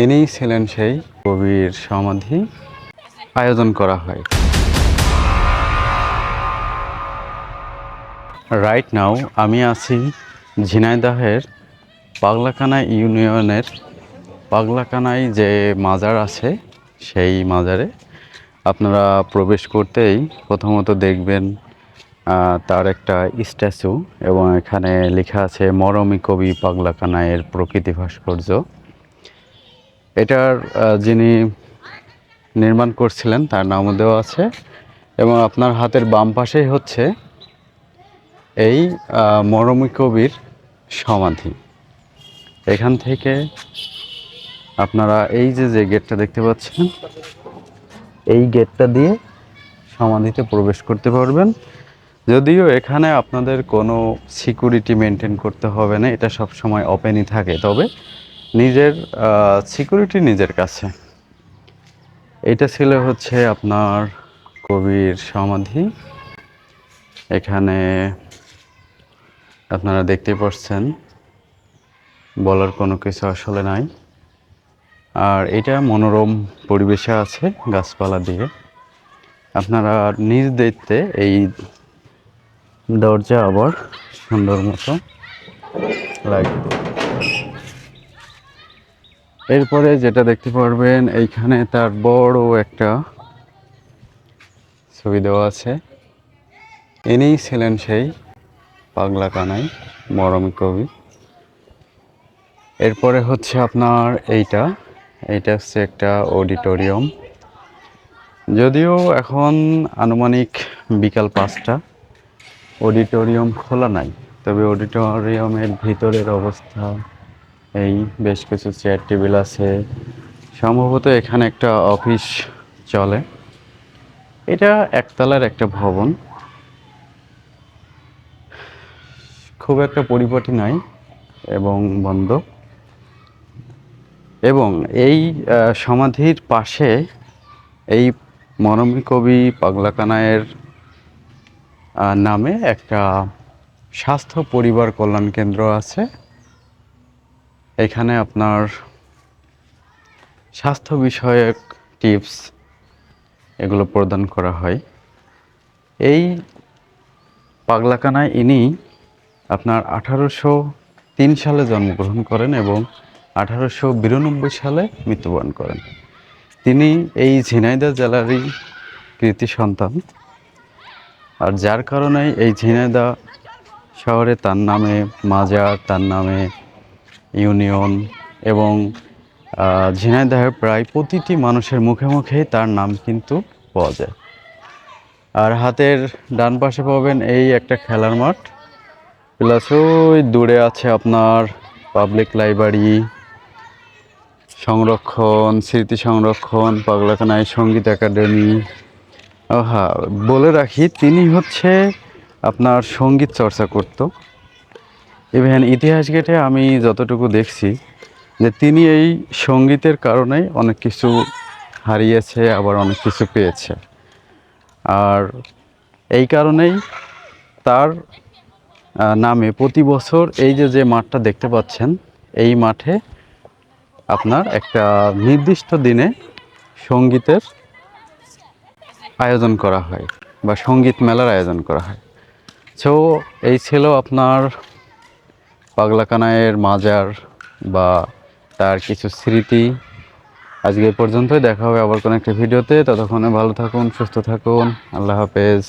ইনিই ছিলেন সেই কবির সমাধি আয়োজন করা হয়। রাইট নাও আমি আছি ঝিনাইদহের পাগলাকানা ইউনিয়নের, পাগলাকানায় যে মাজার আছে, সেই মাজারে। আপনারা প্রবেশ করতেই প্রথমত দেখবেন তার একটা স্ট্যাচু এবং এখানে লেখা আছে, মরমী কবি পাগলাকানায়ের প্রকৃতি ভাস্কর্য। এটার যিনি নির্মাণ করছিলেন, তার নামও দেওয়া আছে। এবং আপনার হাতের বাম পাশেই হচ্ছে এই মরমী কবির সমাধি। এখান থেকে আপনারা এই যে যে গেটটা দেখতে পাচ্ছেন, এই গেটটা দিয়ে সমাধিতে প্রবেশ করতে পারবেন। যদিও এখানে আপনাদের কোনো সিকিউরিটি মেনটেন করতে হবে না, এটা সব সময় ওপেনই থাকে। তবে নিজের সিকিউরিটি নিজের কাছে। এটা ছিল হচ্ছে আপনার কবির সমাধি। এখানে আপনারা দেখতে পাচ্ছেন, বলার কোনো কিছু আসলে নাই। আর এটা মনোরম পরিবেশে আছে গাছপালা দিয়ে। আপনারা নিজ দায়িত্বে এই দরজা আবার সুন্দর মতো লাগবে এরপরে যেটা দেখতে পারবেন, এইখানে তার বড় একটা ছবি দেওয়া আছে। ইনিই ছিলেন সেই পাগলা কানাই, মরমী কবি। এরপরে হচ্ছে আপনার এইটা। এইটা হচ্ছে একটা অডিটোরিয়াম। যদিও এখন আনুমানিক বিকাল পাঁচটা, অডিটোরিয়াম খোলা নাই। তবে অডিটোরিয়ামের ভিতরের অবস্থা এই বেশ কিছু চেয়ার টেবিল আছে। সম্ভবত এখানে একটা অফিস চলে। এটা একতলার একটা ভবন। খুব একটা পরিপাটি নাই এবং বন্ধ। এবং এই সমাধির পাশে এই মরমী কবি পাগলাকানায়ের নামে একটা স্বাস্থ্য পরিবার কল্যাণ কেন্দ্র আছে। এখানে আপনার স্বাস্থ্য বিষয়ক টিপস এগুলো প্রদান করা হয়। এই পাগলাকানায় ইনি আপনার আঠারোশো তিন সালে জন্মগ্রহণ করেন এবং আঠারোশো বিরানব্বই সালে মৃত্যুবরণ করেন। তিনি এই ঝিনাইদা জেলারই কৃতি সন্তান। আর যার কারণে এই ঝিনাইদা শহরে তার নামে মাজার, তার নামে ইউনিয়ন এবং ঝিনাইদহের প্রায় প্রতিটি মানুষের মুখে মুখেই তার নাম কিন্তু পাওয়া যায়। আর হাতের ডান পাশে পাবেন এই একটা খেলার মাঠ। প্লাস ওই দূরে আছে আপনার পাবলিক লাইব্রেরি সংরক্ষণ, স্মৃতি সংরক্ষণ পাগলাকানায় সংগীত একাডেমি হ্যাঁ বলে রাখি, তিনি হচ্ছে আপনার সংগীত চর্চা করত। ইভেন ইতিহাস গেটে আমি যতটুকু দেখছি যে তিনি এই সঙ্গীতের কারণেই অনেক কিছু হারিয়েছে, আবার অনেক কিছু পেয়েছে। আর এই কারণেই তার নামে প্রতি বছর এই যে যে মাঠটা দেখতে পাচ্ছেন, এই মাঠে আপনার একটা নির্দিষ্ট দিনে সঙ্গীতের আয়োজন করা হয় বা সংগীত মেলার আয়োজন করা হয়। সো এই ছিল আপনার পাগলাকানায়ের মাজার বা তার কিছু স্মৃতি। আজকে পর্যন্তই। দেখা হবে আবার কোনো একটা ভিডিওতে। ততক্ষণে ভালো থাকুন, সুস্থ থাকুন। আল্লাহ হাফেজ।